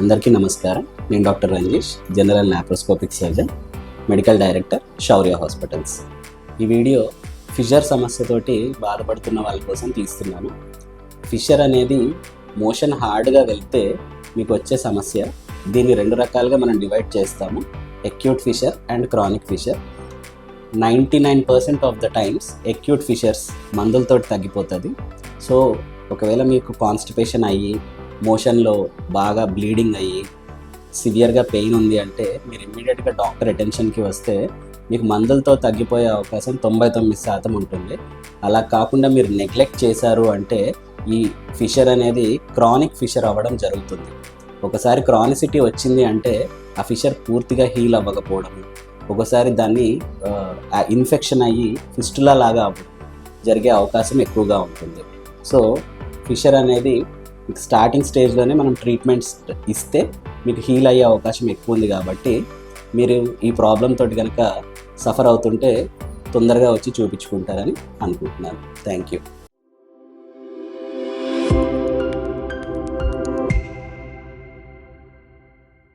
అందరికీ నమస్కారం. నేను doctor Ranjesh general laparoscopic surgeon medical director Shaurya hospitals. ఈ వీడియో ఫిషర్ సమస్యతోటి బాధపడుతున్న వాళ్ళ కోసం తీస్తున్నాను. ఫిషర్ అనేది మోషన్ హార్డ్గా వెళ్తే మీకు వచ్చే సమస్య. దీన్ని రెండు రకాలుగా మనం డివైడ్ చేస్తాము. Acute fissure and chronic fissure ninety nine percent of the times acute fissures మందులతో తగ్గిపోతుంది. సో ఒకవేళ మీకు కాన్స్టిపేషన్ అయ్యి మోషన్లో బాగా బ్లీడింగ్ అయ్యి సివియర్గా పెయిన్ ఉంది అంటే మీరు ఇమ్మీడియట్గా డాక్టర్ అటెన్షన్కి వస్తే మీకు మందులతో తగ్గిపోయే అవకాశం తొంభై తొమ్మిది శాతం ఉంటుంది. అలా కాకుండా మీరు నెగ్లెక్ట్ చేశారు అంటే ఈ ఫిషర్ అనేది క్రానిక్ ఫిషర్ అవ్వడం జరుగుతుంది. ఒకసారి క్రానిసిటీ వచ్చింది అంటే ఆ ఫిషర్ పూర్తిగా హీల్ అవ్వకపోవడం ఒకసారి దాన్ని ఇన్ఫెక్షన్ అయ్యి ఫిస్టులా లాగా జరిగే అవకాశం ఎక్కువగా ఉంటుంది. సో ఫిషర్ అనేది మీకు స్టార్టింగ్ స్టేజ్లోనే మనం ట్రీట్మెంట్స్ ఇస్తే మీకు హీల్ అయ్యే అవకాశం ఎక్కువ ఉంది కాబట్టి మీరు ఈ ప్రాబ్లం తోటి కనుక సఫర్ అవుతుంటే తొందరగా వచ్చి చూపించుకుంటారని అనుకుంటున్నాను. Thank you